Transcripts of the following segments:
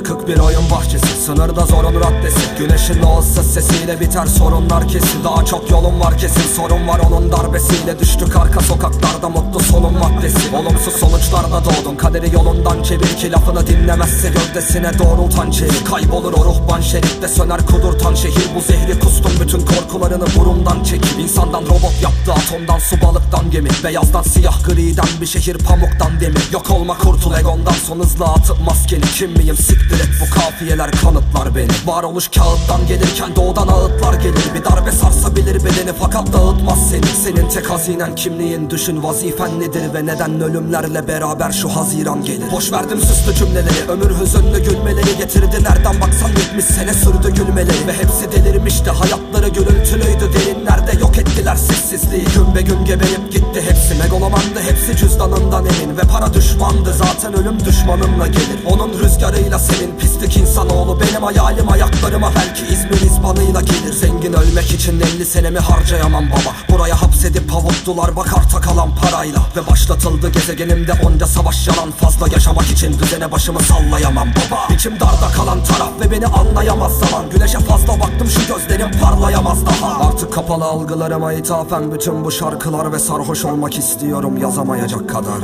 yıkık bir oyun bahçesi. Sınırda zorun raddesi. Güneşin ıssız sesiyle biter sorunlar kesin. Daha çok yolun var kesin sorun var onun darbesiyle. Düştük arka sokaklarda mutlu sonun maddesi. Olumsuz sonuçlarla doğdun kaderi yolundan çevir ki Lafını dinlemezse gövdesine doğrultan çevir. Kaybolur o ruhban şeritte söner kudurtan şehir. Bu zehri kustum bütün korkularını burundan çekip. İnsandan robot yaptı atomdan su balıktan gemi. Beyazdan siyah griden bir şehir pamuktan demir. Yok olma kurtul egondan son hızla atıp maskeni. Kim miyim? Siktir et bu kafiyeler kanıtlar beni. Varoluş kağıttan gelirken doğudan ağıtlar gelir. Bir darbe sarsabilir bedeni fakat dağıtmaz seni. Senin tek hazinen kimliğin düşün vazifen nedir Ve neden ölümlerle beraber şu haziran gelir. Boş verdim süslü cümleleri. Ömür hüzünlü gülmeleri Getirdi. Nereden baksan 70 sene sürdü gülmeleri. Ve hepsi delirmişti. Hayatları gürültülüydü Derinlerde yok ettiler sessizliği. Gün be gün geberip gitti hepsi Megalomandı hepsi cüzdanından emin Ve para düşmandı. Zaten ölüm düşmanınla gelir. Onun rüzgarıyla senin pislik insanoğlu Benim hayalim ayaklarıma belki İzmir izbanıyla gelir. Zengin ölmek için 50 senemi harcayamam baba. Buraya hapsedip avuttular bak arta parayla. Ve başlatıldı gezegenimde onca savaş yalan. Fazla yaşamak için düzene başımı sallayamam baba. İçim darda kalan taraf ve beni anlayamaz zaman. Güneşe fazla baktım şu gözlerim parlayamaz daha Artık kapalı algılarıma ithafen bütün bu şarkılar Ve sarhoş olmak istiyorum yazamayacak kadar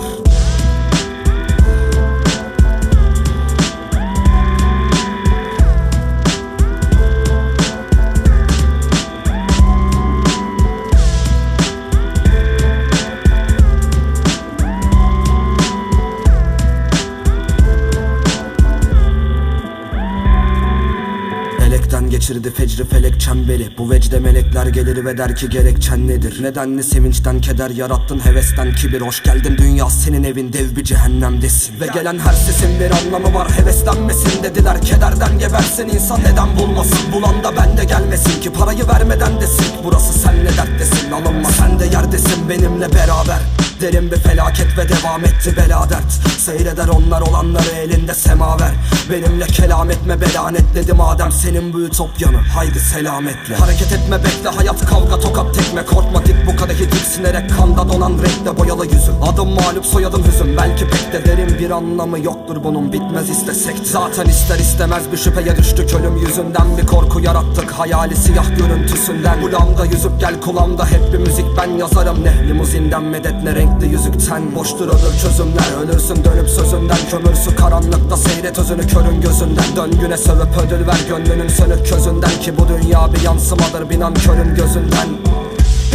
Elekten geçirdi fecri felek çemberi. Bu vecde melekler gelir ve der ki gerekçen nedir? Nedenli sevinçten keder yarattın hevesten kibir. Hoş geldin dünya senin evin dev bir cehennemdesin. Ve gelen her sesin bir anlamı var heveslenmesin dediler. Kederden gebersin insan neden bulmasın? Bulan da bende gelmesin ki parayı vermeden de silk Burası senle dertlesin alınma. Sen de yerdesin benimle beraber Derin bir felaket ve devam etti bela dert. Seyreder onlar olanları elinde semaver. Benimle kelam etme belanet dedi madem senin bu ütopyanı. Haydi selametle. Hareket etme bekle hayat kavga tokat tekme Korkma dik bu kadehi tiksinerek kanda donan renkle boyalı yüzüm. Adım mağlup soyadım hüzün. Belki pek de derin bir anlamı yoktur bunun. Bitmez istesek. Zaten ister istemez bir şüpheye düştük. Ölüm yüzünden Bir korku yarattık. Hayali siyah görüntüsünden. Kulağımda yüzük gel kulağımda hep bir müzik. Ben yazarım Ne limuzinden medet ne renkli yüzükten. Boştur öbür çözümler ölürsün dönüp sözünden. Kömürsü karanlıkta seyret özünü körün gözünden. Dön güne sövüp ödül ver gönlünün sönük közünden Ki bu dünya bir yansımadır binan körün gözünden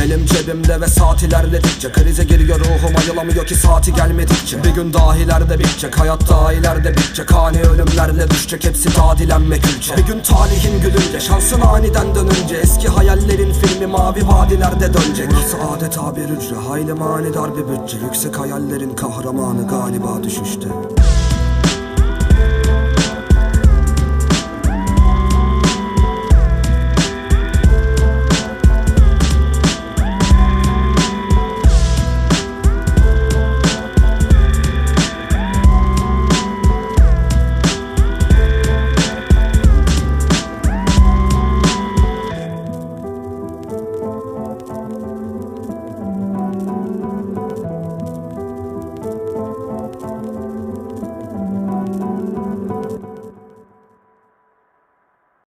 Elim cebimde ve saat ilerledikçe Krize giriyor ruhum ayılamıyor ki saati gelmedikçe. Bir gün daha ileride bitecek hayat daha ileride bitecek. Hani ölümlerle düşecek hepsi daha dilenmek ülke Bir gün talihin gülünce şansın aniden dönünce. Eski hayallerin filmi mavi vadilerde dönecek. Burası adeta bir hücre hayli manidar bir bütçe. Yüksek hayallerin kahramanı galiba düşüşte